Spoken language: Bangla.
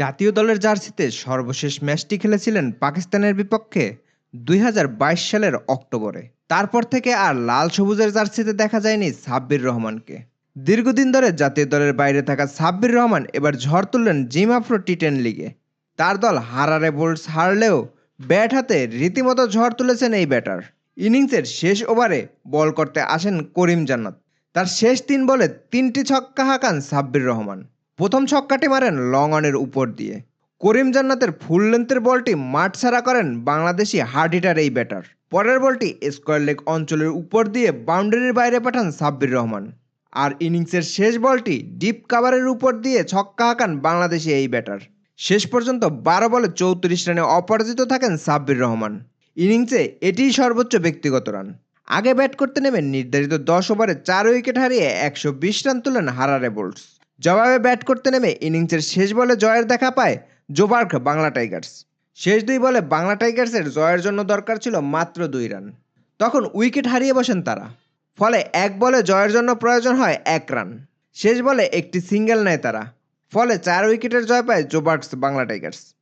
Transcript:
জাতীয় দলের জার্সিতে সর্বশেষ ম্যাচটি খেলেছিলেন পাকিস্তানের বিপক্ষে দুই হাজার বাইশ সালের অক্টোবরে। তারপর থেকে আর লাল সবুজের জার্সিতে দেখা যায়নি সাব্বির রহমানকে। দীর্ঘদিন ধরে জাতীয় দলের বাইরে থাকা সাব্বির রহমান এবার ঝড় তুললেন জিম আফ্রো টি টেন লিগে। তার দল হারারে বোল্টস হারলেও ব্যাট হাতে রীতিমতো ঝড় তুলেছেন এই ব্যাটার। ইনিংসের শেষ ওভারে বল করতে আসেন করিম জান্নাত। তার শেষ তিন বলে তিনটি ছক্কা হাঁকান সাব্বির রহমান। প্রথম ছক্কাটি মারেন লং অনের উপর দিয়ে। করিম জান্নাতের ফুল লেন্থের বলটি মাঠ ছাড়া করেন বাংলাদেশি হার্ড হিটার এই ব্যাটার পরের বলটি স্কোয়ার লেগ অঞ্চলের উপর দিয়ে বাউন্ডারির বাইরে পাঠান সাব্বির রহমান। আর ইনিংসের শেষ বলটি ডিপ কাভারের উপর দিয়ে ছক্কা হাঁকান বাংলাদেশি এই ব্যাটার শেষ পর্যন্ত বারো বলে চৌত্রিশ রানে অপরাজিত থাকেন সাব্বির রহমান। ইনিংসে এটিই সর্বোচ্চ ব্যক্তিগত রান আগে ব্যাট করতে নেমে নির্ধারিত দশ ওভারে চার উইকেট হারিয়ে একশো বিশ রান তুলেন হারারে বোল্টস জবাবে ব্যাট করতে নেমে ইনিংসের শেষ বলে জয়ের দেখা পায় জোবার্ক বাংলা টাইগার্স। শেষ দুই বলে বাংলা টাইগার্সের জয়ের জন্য দরকার ছিল মাত্র দুই রান। তখন উইকেট হারিয়ে বসেন তারা। ফলে এক বলে জয়ের জন্য প্রয়োজন হয় এক রান। শেষ বলে একটি সিঙ্গেল নেয় তারা। ফলে চার উইকেটের জয় পায় জোবার্কস বাংলা টাইগার্স।